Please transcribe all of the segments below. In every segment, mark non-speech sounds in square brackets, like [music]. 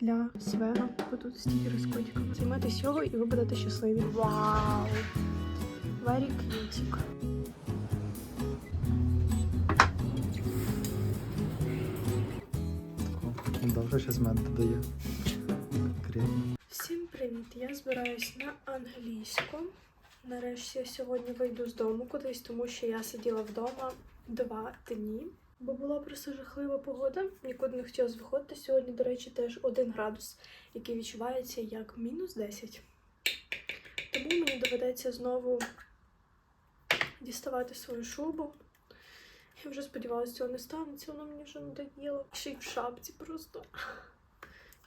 для свера, тут стікери з котиками. Займайтесь його і ви будете щасливі. Вау! Very cute. Добре, щось мед додає. Крем. Всім привіт! Я збираюсь на англійську. Нарешті я сьогодні вийду з дому кудись, тому що я сиділа вдома два дні. Бо була просто жахлива погода, нікуди не хотілося виходити. Сьогодні, до речі, теж один градус, який відчувається як мінус 10. Тому мені доведеться знову діставати свою шубу. Я вже сподівалася, цього не станеться, воно мені вже надоїло. Ще й в шапці просто.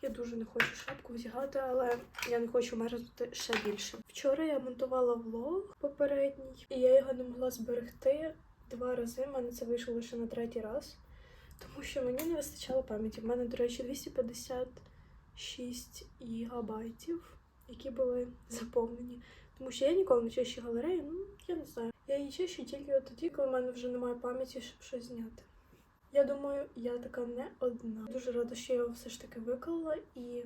Я дуже не хочу шапку вдягати, але я не хочу мерзнути ще більше. Вчора я монтувала влог попередній, і я його не могла зберегти два рази. У мене це вийшло лише на третій раз, тому що мені не вистачало пам'яті. У мене, до речі, 256 гігабайтів, які були заповнені. Тому що я ніколи не чищу галерею, ну я не знаю. Я її чищу тільки от тоді, коли в мене вже немає пам'яті, щоб щось зняти. Я думаю, я така не одна. Дуже рада, що я його все ж таки виклала, і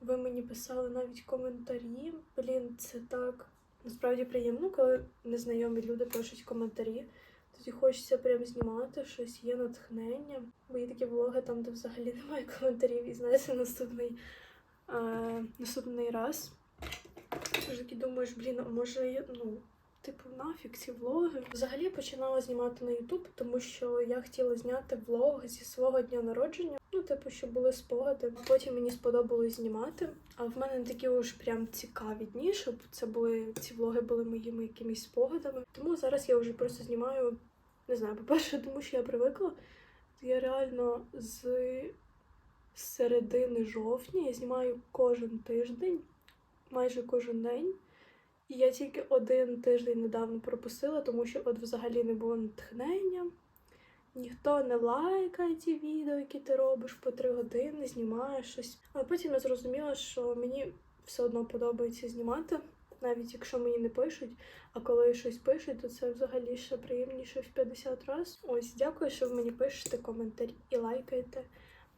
ви мені писали навіть коментарі. Блін, це так насправді приємно, коли незнайомі люди пишуть коментарі. Тоді хочеться прям знімати щось, є натхнення. Є такі влоги там, де взагалі немає коментарів, і знаєте, наступний, а, наступний раз. Ти ж таки думаєш, блін, а може ну, Типу, нафіг ці влоги. Взагалі я починала знімати на Ютуб, тому що я хотіла зняти влог зі свого дня народження. Ну, типу, щоб були спогади. Потім мені сподобалось знімати. А в мене не такі уж прям цікаві дні, щоб це були ці влоги були моїми якимись спогадами. Тому зараз я вже просто знімаю. Не знаю, по-перше, [laughs] тому що я привикла. Я реально з середини жовтня я знімаю кожен тиждень, майже кожен день. І я тільки один тиждень недавно пропустила, тому що от взагалі не було натхнення. Ніхто не лайкає ті відео, які ти робиш по три години, знімаєш щось. Але потім я зрозуміла, що мені все одно подобається знімати, навіть якщо мені не пишуть. А коли щось пишуть, то це взагалі ще приємніше в 50 разів. Ось, дякую, що ви мені пишете коментарі і лайкаєте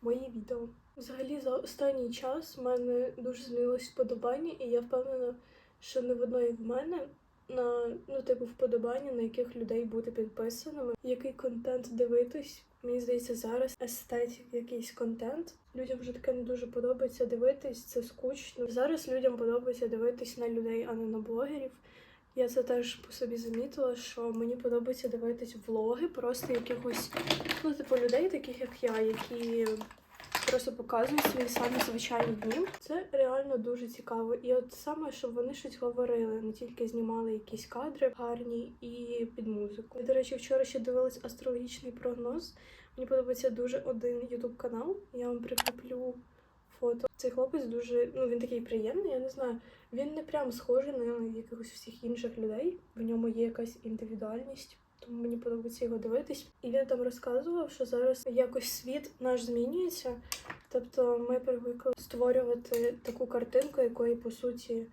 мої відео. Взагалі, за останній час в мене дуже змінилось вподобання, і я впевнена що не в одної в мене на ну, типу, вподобання, на яких людей бути підписаними, який контент дивитись. Мені здається, зараз естетик якийсь контент. Людям вже таке не дуже подобається дивитись, це скучно. Зараз людям подобається дивитись на людей, а не на блогерів. Я це теж по собі замітила, що мені подобається дивитись влоги просто якихось, ну, типу, людей, таких як я, які просто показують свої самі звичайні дні. Це реально дуже цікаво. І от саме, щоб вони щось говорили, не тільки знімали якісь кадри гарні і під музику. Я, до речі, вчора ще дивилась астрологічний прогноз. Мені подобається дуже один ютуб канал. Я вам прикріплю фото. Цей хлопець дуже ну він такий приємний. Я не знаю. Він не прям схожий на якихось всіх інших людей. В ньому є якась індивідуальність тому мені подобається його дивитись. І він там розказував, що зараз якось світ наш змінюється. Тобто ми привикли створювати таку картинку, якої по суті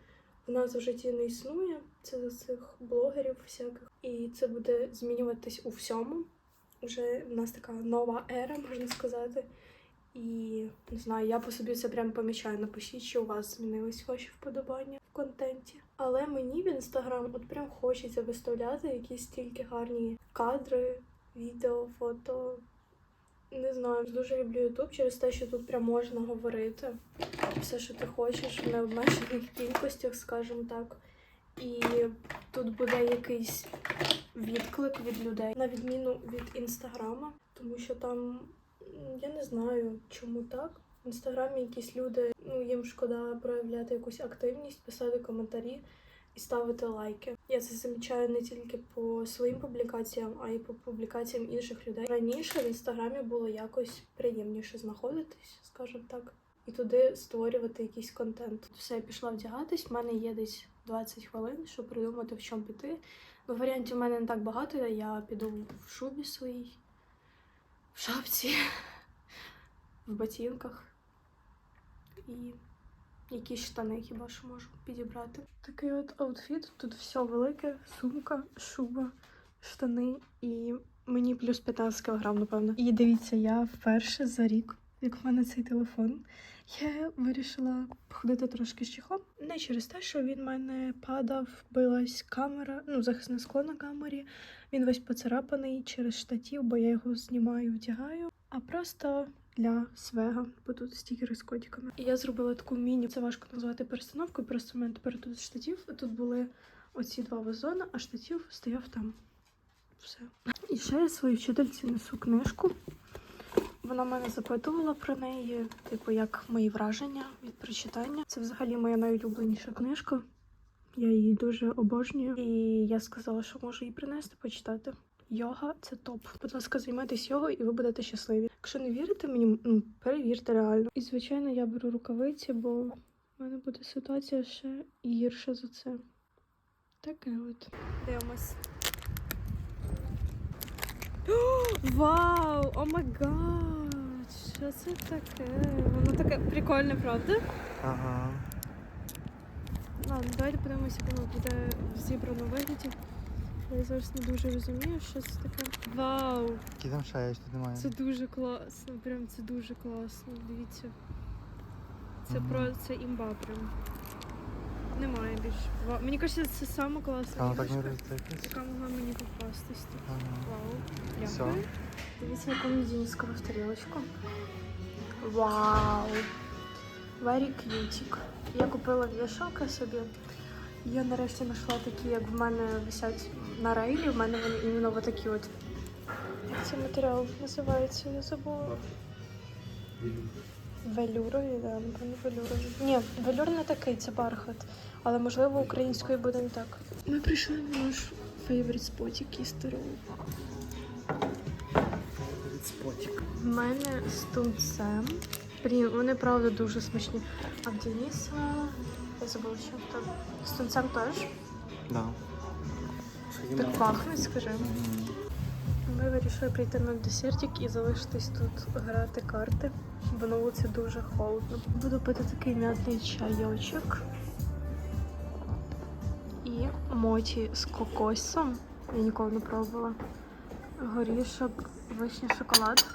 в нас в житті не існує. Це за цих блогерів всяких. І це буде змінюватись у всьому. Вже в нас така нова ера, можна сказати. І не знаю, я по собі це прям помічаю. Напишіть, що у вас змінились ваші вподобання в контенті. Але мені в інстаграм от прям хочеться виставляти якісь тільки гарні кадри, відео, фото. Не знаю, дуже люблю Ютуб через те, що тут прям можна говорити все, що ти хочеш, в необмежених кількостях, скажімо так. І тут буде якийсь відклик від людей, на відміну від інстаграма, тому що там я не знаю, чому так. В інстаграмі якісь люди, ну їм шкода проявляти якусь активність, писати коментарі і ставити лайки. Я це замічаю не тільки по своїм публікаціям, а й по публікаціям інших людей. Раніше в інстаграмі було якось приємніше знаходитись, скажімо так, і туди створювати якийсь контент. Все, я пішла вдягатись. в мене є десь 20 хвилин, щоб придумати в чому піти. Ну, варіантів у мене не так багато. Я піду в шубі своїй, в шапці, в ботинках і якісь штани хіба що можу підібрати. Такий от аутфіт. Тут все велике, сумка, шуба, штани і мені плюс 15 кг, напевно. І дивіться, я вперше за рік як в мене цей телефон. Я вирішила походити трошки з чехлом. Не через те, що він в мене падав, билась камера, ну, захисне скло на камері. Він весь поцарапаний через штатів, бо я його знімаю, вдягаю. А просто для свега, бо тут стікери з котиками. І я зробила таку міні. Це важко назвати перестановкою, просто в мене тепер тут штатів. Тут були оці два вазони, а штатів стояв там. Все. І ще я своїй вчительці несу книжку. Вона мене запитувала про неї, типу, як мої враження від прочитання. Це взагалі моя найулюбленіша книжка. Я її дуже обожнюю. І я сказала, що можу її принести почитати. Йога це топ. Будь ласка, займайтесь йогою і ви будете щасливі. Якщо не вірите мені, ну перевірте реально. І звичайно, я беру рукавиці, бо в мене буде ситуація ще гірша за це. Таке от. Дивимось. Вау! О май гад! Що це таке? Воно таке прикольне, правда? Ага. Ладно, давайте подивимося, як воно буде в зібраному вигляді. Я зараз не дуже розумію, що це таке. Вау! Які там є, що немає? Це дуже класно. Прям це дуже класно. Дивіться. Це Мгм. про це імба прям. Немає більше. Вау. Мені кажеться, це саме класна А, так не іграшка, яка могла мені попастись. тут. Ага. Вау. Дякую. Дивіться, яку мені Діні сказав в тарілочку. Вау! Very cute. Я купила вішалки собі. Я нарешті знайшла такі, як в мене висять на рейлі. В мене вони іменно вот такі от. Як цей матеріал називається, я забула. Велюрові, да, напевно, велюрові. Ні, велюр не такий, це бархат. Але можливо українською буде не так. Ми прийшли на наш фейворит спотик їсти ролл. Спотик. В мене з тунцем. Блін, вони правда дуже смачні. А в Дениса. Я забула, що там. З тунцем теж. Да. Так пахне, скажи. Ми вирішили прийти на десертик і залишитись тут грати карти, бо на вулиці дуже холодно. Буду пити такий м'ятний чайочок. І моті з кокосом. Я ніколи не пробувала. Горішок, вишня, шоколад.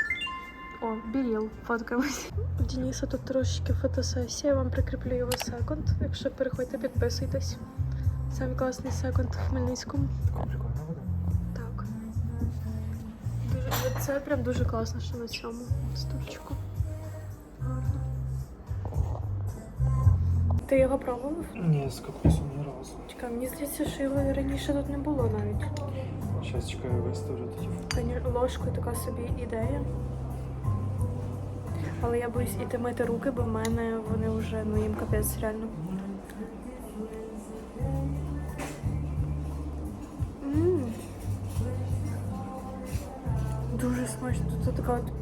О, біріл, фоткаємось. У Дениса тут трошечки фотосесія, я вам прикріплю його секунд. Якщо переходьте, підписуйтесь. Самий класний секунд в Хмельницькому. Так. Дуже, це прям дуже класно, що на цьому стульчику. Ти його пробував? Ні, з кокосом ні разу. Чекай, мені здається, що його раніше тут не було навіть. Щас чекаю виставлю тоді. Ложкою така собі ідея. Але я боюсь іти мити руки, бо в мене вони вже, ну їм капець реально. М. Дуже смачно. Тут така от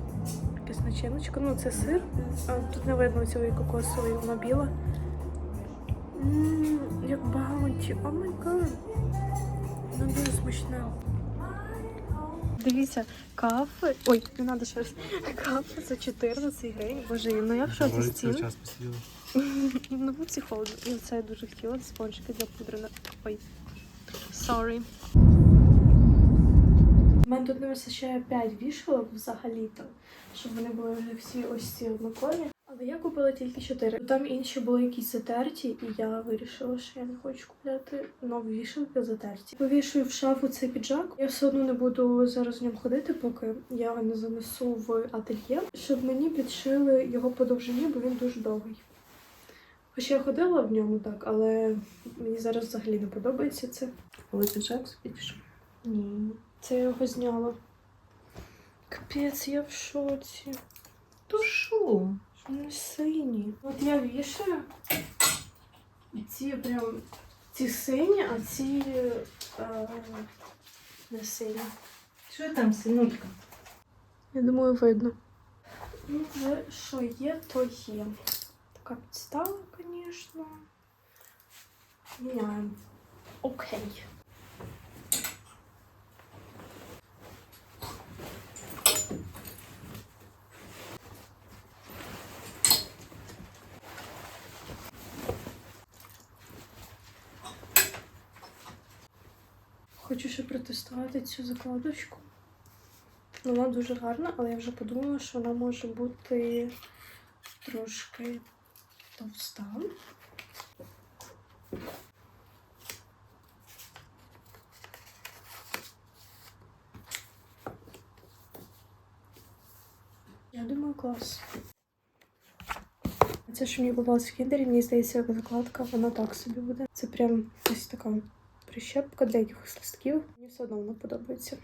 якась начиночка. Ну, це сир. А тут не видно цієї кокосової, вона біла. Як баунті. О май гад. Вона дуже смачна. Дивіться, кафе. Ой, не треба ще раз. Кафе за 14 гривень. Боже, ну я в шоці з цін. І на вулиці холодно. І це я дуже хотіла спонжики для пудри. на- Ой. Sorry. У мене тут не вистачає 5 вішалок взагалі-то, щоб вони були вже всі ось ці однакові. Але я купила тільки 4. Там інші були якісь затерті, і я вирішила, що я не хочу купляти нові вішалки затерті. Повішую в шафу цей піджак. Я все одно не буду зараз в ньому ходити, поки я його не занесу в ательє, щоб мені підшили його по довжині, бо він дуже довгий. Хоча я ходила в ньому так, але мені зараз взагалі не подобається це. Коли піджак підійшов. Ні. Це я його зняла. Капець, я в шоці. То що? Вони сині. От я вішаю. І ці прям ці сині, а ці е, не сині. Що там, синулька? Я думаю, видно. Ну, вже що є, то є. Така підстава, звісно. Міняємо. Окей. Протестувати цю закладочку. Вона дуже гарна, але я вже подумала, що вона може бути трошки товста. Я думаю, клас. Це, що мені попалось в кіндері, мені здається, як закладка, вона так собі буде. Це прям ось така прищепка для якихось листків. Мені все одно воно подобається.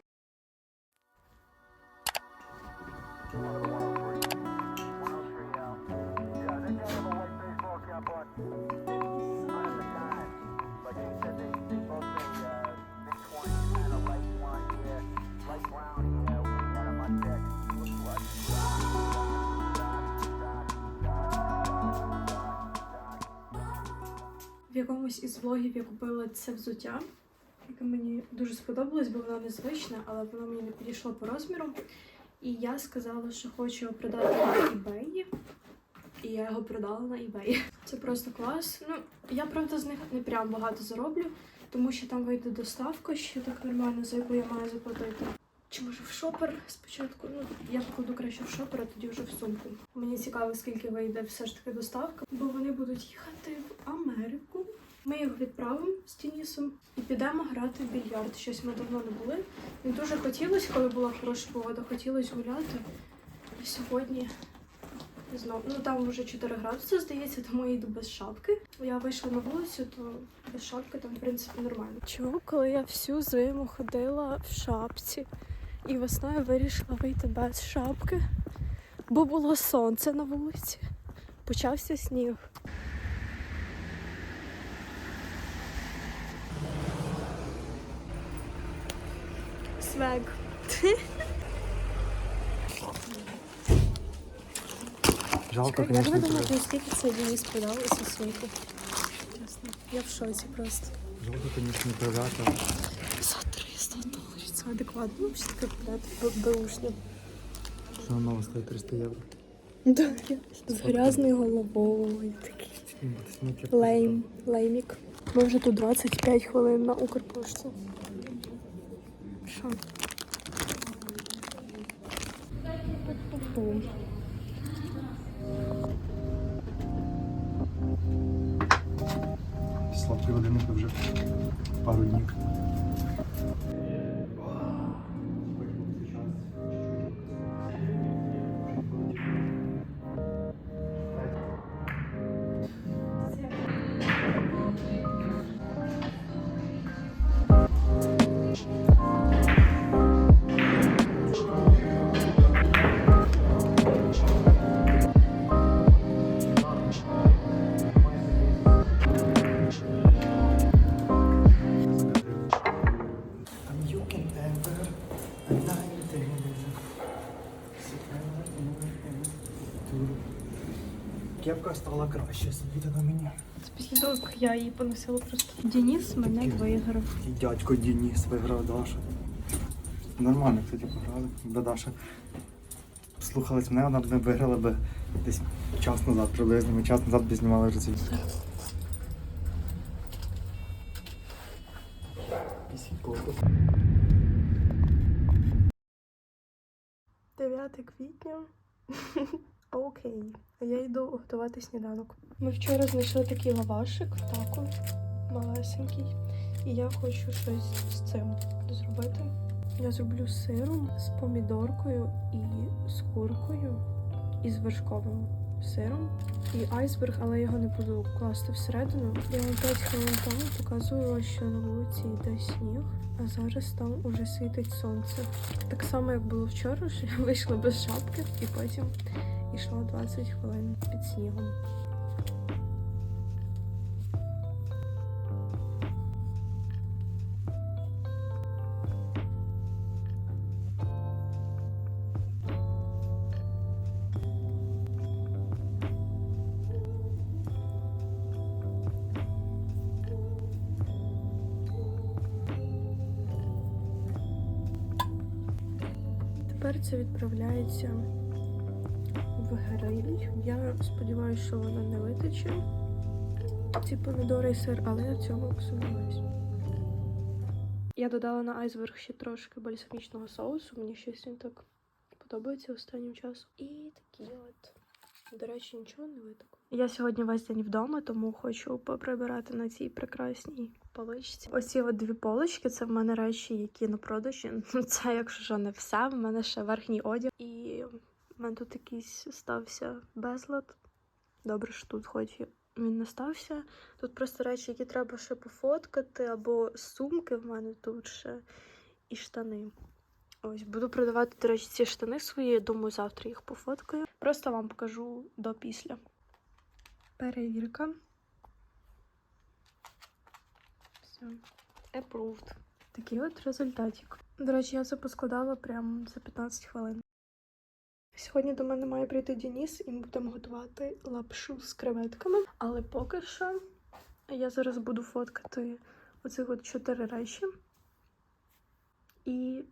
В якомусь із влогів я купила це взуття, яке мені дуже сподобалось, бо воно незвичне, але воно мені не підійшло по розміру. І я сказала, що хочу його продати на eBay. І я його продала на eBay. Це просто клас. Ну, я правда з них не прям багато зароблю, тому що там вийде доставка ще так нормально, за яку я маю заплатити. Чи може в шопер спочатку? Ну, я покладу краще в шопер, а тоді вже в сумку. Мені цікаво, скільки вийде все ж таки доставка, бо вони будуть їхати в Америку. Ми його відправимо з Тінісом і підемо грати в більярд. Щось ми давно не були. Не дуже хотілося, коли була хороша погода, хотілося гуляти. І сьогодні знову. Ну там вже 4 градуси, здається, тому я йду без шапки. Я вийшла на вулицю, то без шапки там, в принципі, нормально. Чого, коли я всю зиму ходила в шапці і весною вирішила вийти без шапки, бо було сонце на вулиці, почався сніг. Свег. Жалко, Як ви звісно, думаєте, скільки це Денис продав сумку? Чесно. Я в шоці просто. Жалко, звісно, продати. За 300 доларів. Це адекватно. Що таке купляти беушня. Що воно стоїть 300 євро. Да. З грязною головою. Такий. Лейм. Леймік. Ми вже тут 25 хвилин на Укрпошті. Що? -пу Сладкий стала краще сидіти на мені. Це після того, як я її поносила просто. Денис мене виграв. І дядько Дініс виграв Даша. Нормально, кстати, пограли. Бо Даша слухалась мене, вона б не виграла би десь час назад приблизно. Ми час назад би знімали вже ці. 9 квітня. [laughs] Окей. А я йду готувати сніданок. Ми вчора знайшли такий лавашик в таку малесенький. І я хочу щось з цим зробити. Я зроблю сиром, з помідоркою і з куркою, і з вершковим сиром. І айсберг, але його не буду класти всередину. Я вам 5 хвилин тому показувала, що на вулиці йде сніг, а зараз там уже світить сонце. Так само, як було вчора, що я вийшла без шапки і потім йшла 20 хвилин під снігом. Тепер це відправляється гриль. Я сподіваюся, що вона не витече. Ці помідори і сир, але я цьому сумніваюся. Я додала на айсберг ще трошки бальсамічного соусу. Мені щось він так подобається останнім часом. І такі от. До речі, нічого не витоку. Я сьогодні весь день вдома, тому хочу поприбирати на цій прекрасній поличці. Оці от дві полички це в мене речі, які на продажі. [laughs] Ну, це, якщо що, не все. В мене ще верхній одяг. І в мене тут якийсь стався безлад. Добре, що тут хоч він не стався. Тут просто речі, які треба ще пофоткати, або сумки в мене тут ще, і штани. Ось, буду продавати, до речі, ці штани свої. Думаю, завтра їх пофоткаю. Просто вам покажу до після. Перевірка. Все. Approved. Такий от результатик. До речі, я це поскладала прямо за 15 хвилин. Сьогодні до мене має прийти Дініс, і ми будемо готувати лапшу з креветками. Але поки що я зараз буду фоткати оцих от чотири речі і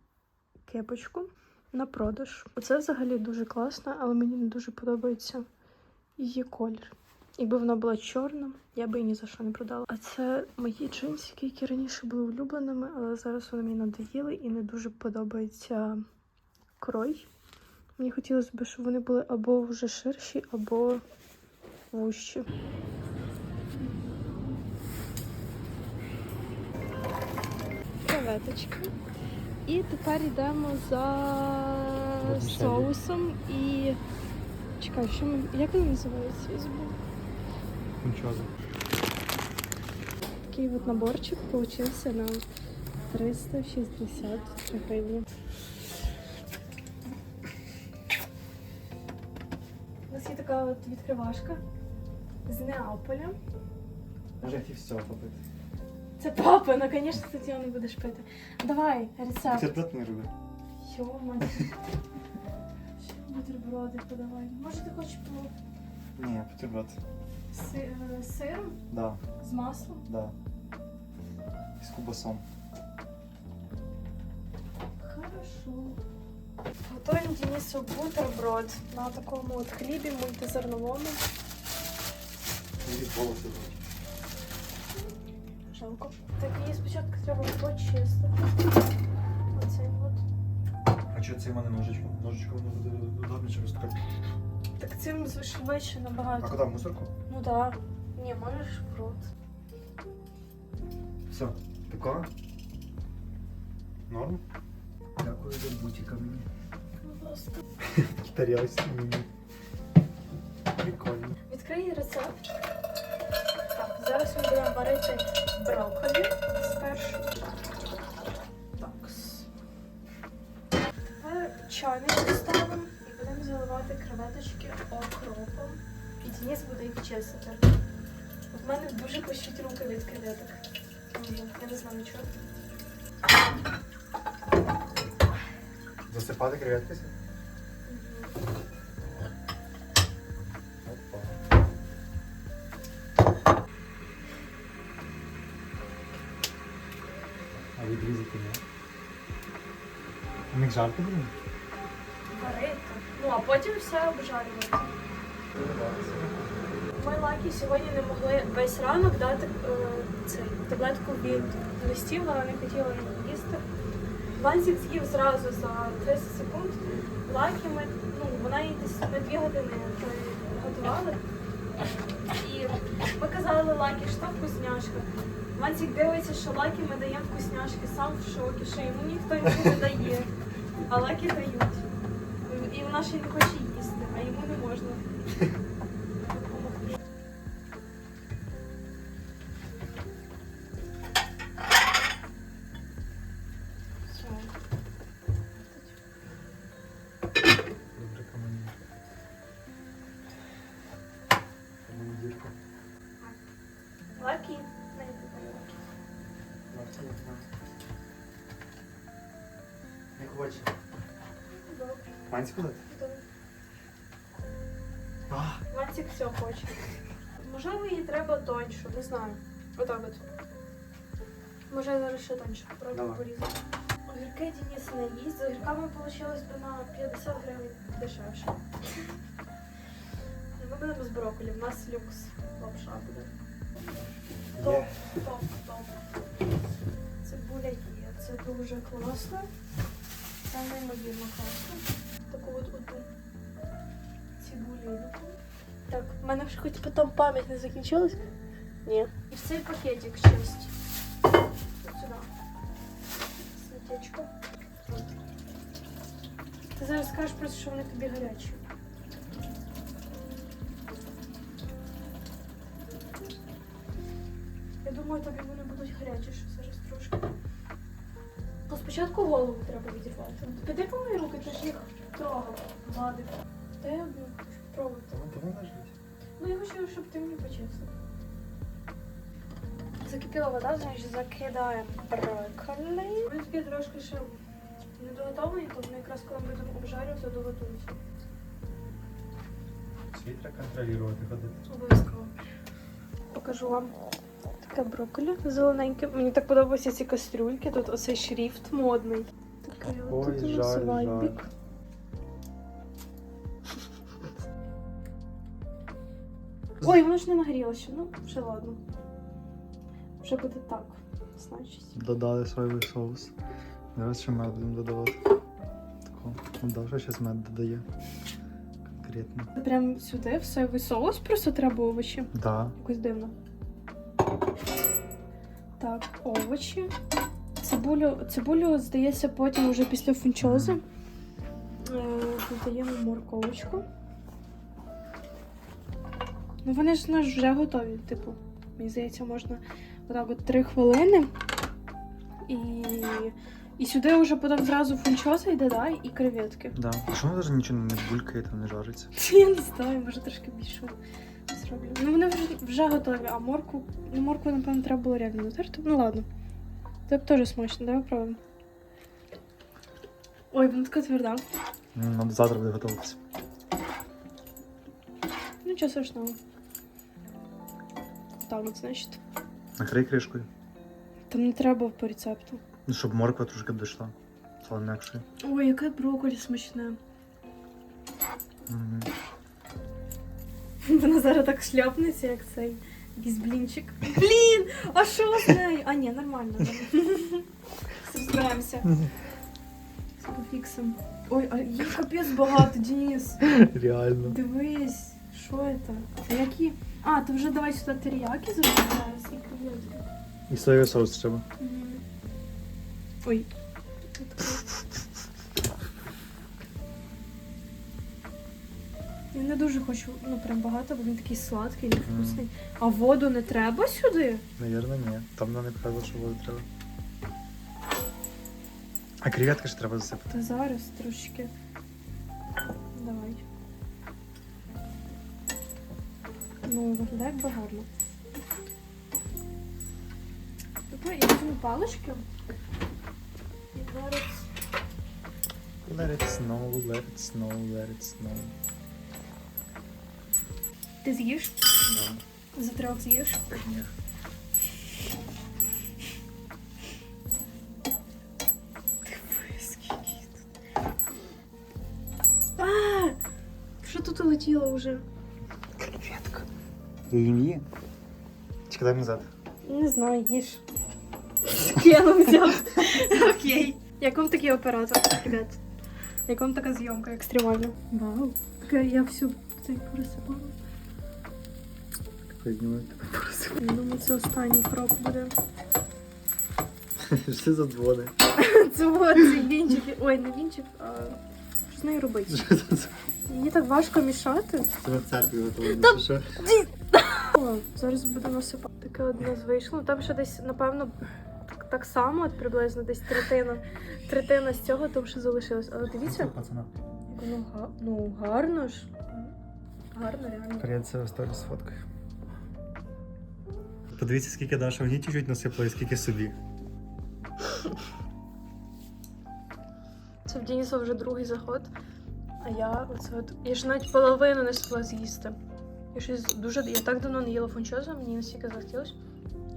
кепочку на продаж. Оце взагалі дуже класно, але мені не дуже подобається її колір. Якби вона була чорна, я би її ні за що не продала. А це мої джинсики, які раніше були улюбленими, але зараз вони мені надоїли і не дуже подобається крой. Мені хотілося б, щоб вони були або вже ширші, або вущі. Креветочки. І тепер йдемо за соусом і. Чекай, що ми. Як вони називаються? Я забула. Нічого. Такий от наборчик получився на 360 гривень. От відкривашка з Неаполя. Може, все попити. Це папа, ну, звісно, ти цього не будеш пити. Давай, Це тут не роби. Йома. Бутерброди подавай. Може, ти хочеш по Ні, бутерброд. си- е, сиром Да, з маслом? да. І з кубасом. Хорошо. Готуємо Денису бутерброд на такому от хлібі мультизерновому. Жалко. Так її спочатку треба почистити. Оцей от. А що це в мене ножичком? Ножичком не буде удобніше розкрити. Так цим швидше набагато. А куди, в мусорку? Ну да. Ні, можеш в рот. Все, тако? Норм? Дякую за бутика мені. Просто. [laughs] Тарілці мені. Прикольно. Відкрий рецепт. Так, зараз ми будемо варити брокколі спершу. Так. Тепер чайник поставимо і будемо заливати креветочки окропом. І Денис буде їх чистити. В мене дуже пощуть руки від креветок. Я не знаю чого. Засипати креветки? А відрізати не? У них жарко буде? Варити. Ну, а потім все обжарювати. Ми лакі сьогодні не могли весь ранок дати е, цей, таблетку від листів, вона не хотіла її Ванзік з'їв зразу за 30 секунд. Лакі ми, ну, вона її десь на 2 години готували. І ми казали Лакі, що вкусняшка. Ванзік дивиться, що Лакі ми даємо вкусняшки, сам в шокі, що йому ніхто нічого не дає. А Лакі дають. І вона ще й не хоче їсти, а йому не можна. Сказати? А, Мантик все хоче. Можливо, їй треба тоньше, не знаю. Отак от. Може, я зараз ще тоньше попробую Давай. порізати. Огірки Денис не їсть. З огірками вийшло б на 50 гривень дешевше. Ми будемо з брокколі, в нас люкс лапша буде. Топ, є. топ, топ. Цибуля є. Це дуже класно. Це неймовірно класно. Мене ж хоч потім пам'ять не закінчилась. Ні. І в цей пакетик щось. От сюди. Смітечко. Ти зараз скажеш просто, що вони тобі гарячі. Я думаю, тобі вони будуть гарячіші зараз трошки. Ну, спочатку голову треба відірвати. Піди помий руки, ти ж їх трогав, гладив. Та я ну. Ну, я хочу, щоб ти мені почистив. Закипіла вода, значить закидаємо брокколі. Він такий трошки ще недоготовлений, то вони якраз коли ми будемо обжарювати, доготуються. Світ треба контролювати ходити. Обов'язково. Покажу вам таке брокколі зелененьке. Мені так подобаються ці кастрюльки. Тут оцей шрифт модний. Такий от тут у нас жаль. вайбік. Ой, воно ж не нагрілося. Ну, вже ладно. Вже буде так, значить. Додали соєвий соус. Зараз ще мед будемо додавати. Тако. Ну, Даша зараз мед додає. Конкретно. Прям сюди, в соєвий соус просто треба овочі. Да. Якось дивно. Так, овочі. Цибулю, цибулю, здається, потім вже після фунчози. Е, додаємо морковочку. Ну, вони ж у нас вже готові, типу. Мені здається, можна отак от 3 хвилини. І, і сюди вже потім зразу фунчоза йде, да, і креветки. Да. А що воно навіть нічого не булькає, там не жариться? [laughs] Я не знаю, може трошки більше зроблю. Ну вони вже, вже готові, а морку. Ну, морку, напевно, треба було реально натерти. Ну ладно. Так теж смачно, давай пробуємо. Ой, вона така тверда. Надо завтра буде готуватися. Нічого страшного. От, значить. Накрий кришкою. Там не треба по рецепту. Ну, щоб морква трошки дійшла. Стала. Ой, яке брокколі смачне. Мгм. Вона зараз так шляпнеться, як цей якийсь блінчик. Блін! А що з нею? А, ні, нормально. Розбираємося. З пофіксом. Ой, а їх капець багато, Денис. Реально. Дивись, що це? А які? А, то вже давай сюди теріяки зробимо зараз і креветки. І соєвий соус треба. Ой. Я не дуже хочу, ну прям багато, бо він такий сладкий, невкусний. А воду не треба сюди? Наверно, ні. Там вона не казала, що воду треба. А креветки ж треба засипати. Та зараз трошки. Давай. Ну, виглядає якби гарно. Тепер я візьму палички. І зараз. Let it snow, let it snow, let it snow. Ти з'їш? Да. За трьох з'їш? Ні. Що тут улетіло вже? Креветка. Її? Чекай, дай назад. Не знаю, їж. Кинув взяв. Окей. Як вам такий оператор, ребят? Як вам така зйомка екстремальна? Вау. Така я всю цей пересипала. Піднімай. Я думаю, це останній крок буде. [laughs] Що це за дзвони? [laughs] Це вінчики. Ой, не вінчик, а що з нею робити? Її так важко мішати. Це в церкві готові, що? О, зараз буду насипати. Таке одне з вийшло. Там ще десь, напевно, так, само, от приблизно десь третина. Третина з цього там ще залишилось. Але дивіться, пацана. як га... ну, гарно ж. Гарно, реально. Перед це в сторіс фоткою. Подивіться, скільки Даша мені чуть-чуть насипала і скільки собі. Це в Дениса вже другий заход. А я оце от. Я ж навіть половину не встигла з'їсти. Я щось дуже. Я так давно не їла фунчозу, мені настільки захотілося.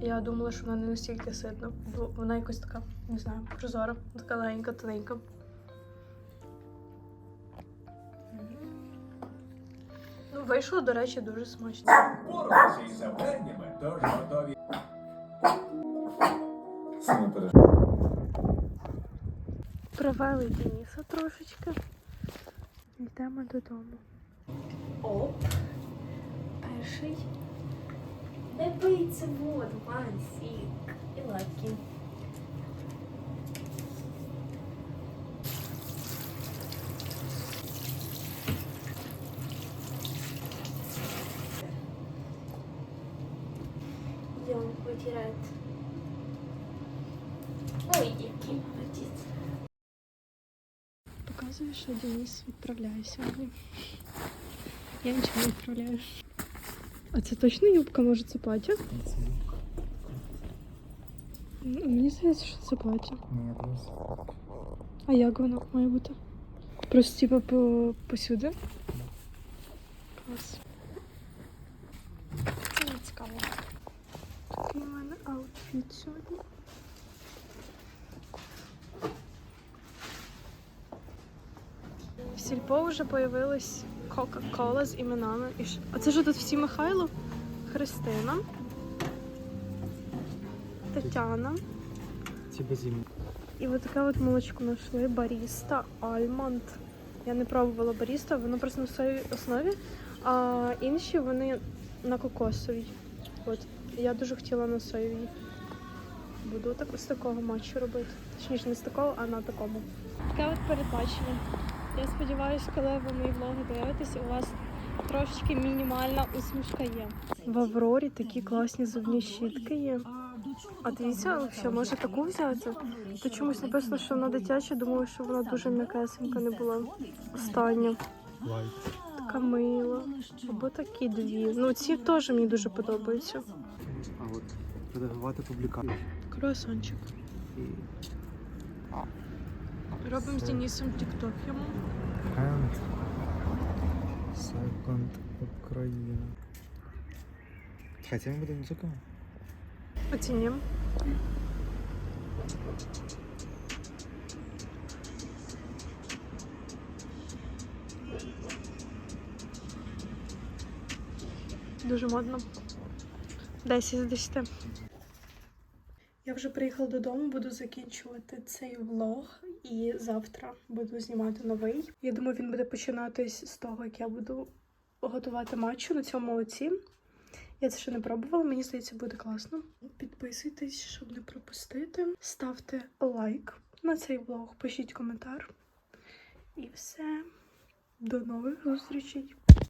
Я думала, що вона не настільки ситна, бо вона якось така, не знаю, прозора, така легенька, тоненька. Ну, вийшло, до речі, дуже смачно. Боротися із завданнями, тож готові. Підвели Дениса трошечки. Йдемо додому. Оп. Перший. Не бийся воду, Мансік. І лакі. Идем вытирать. Ой, який молодець. Показую, що Денис відправляє сьогодні. Я нічого не відправляю. А це точно юбка, може це плаття? Ну, Мені здається, що це плаття. Ні, плюс. А як воно має бути? Просто типу по, посюди? Клас. Це не цікаво. Такий у мене аутфіт сьогодні. В сільпо вже появилась Кока-Кола з іменами. А це ж тут всі Михайло, Христина, Тетяна. Ці без імені. І от таке от молочко знайшли. Баріста Альмонд. Я не пробувала баріста, воно просто на соєвій основі, а інші вони на кокосовій. От. Я дуже хотіла на соєвій. Буду так з такого матчу робити. Точніше, не з такого, а на такому. Таке от передбачення. Я сподіваюся, коли ви мої влоги дивитесь, у вас трошечки мінімальна усмішка є. В Аврорі такі класні зубні щітки є. А дивіться, взагалі, може таку взяти? Тут чомусь написано, що вона дитяча, думаю, що вона дуже м'якесенька не була. Остання. Така мила. Або такі дві. Ну, ці теж мені дуже подобаються. А от редагувати публікацію. Круасанчик. Робимо з Денисом тікток йому. And Second Україна. Хоча він буде не цікаво. Оцінюємо. Дуже модно. 10 з 10. Я вже приїхала додому, буду закінчувати цей влог і завтра буду знімати новий. Я думаю, він буде починатись з того, як я буду готувати матчу на цьому молоці. Я це ще не пробувала, мені здається, буде класно. Підписуйтесь, щоб не пропустити. Ставте лайк на цей влог, пишіть коментар. І все. До нових зустрічей!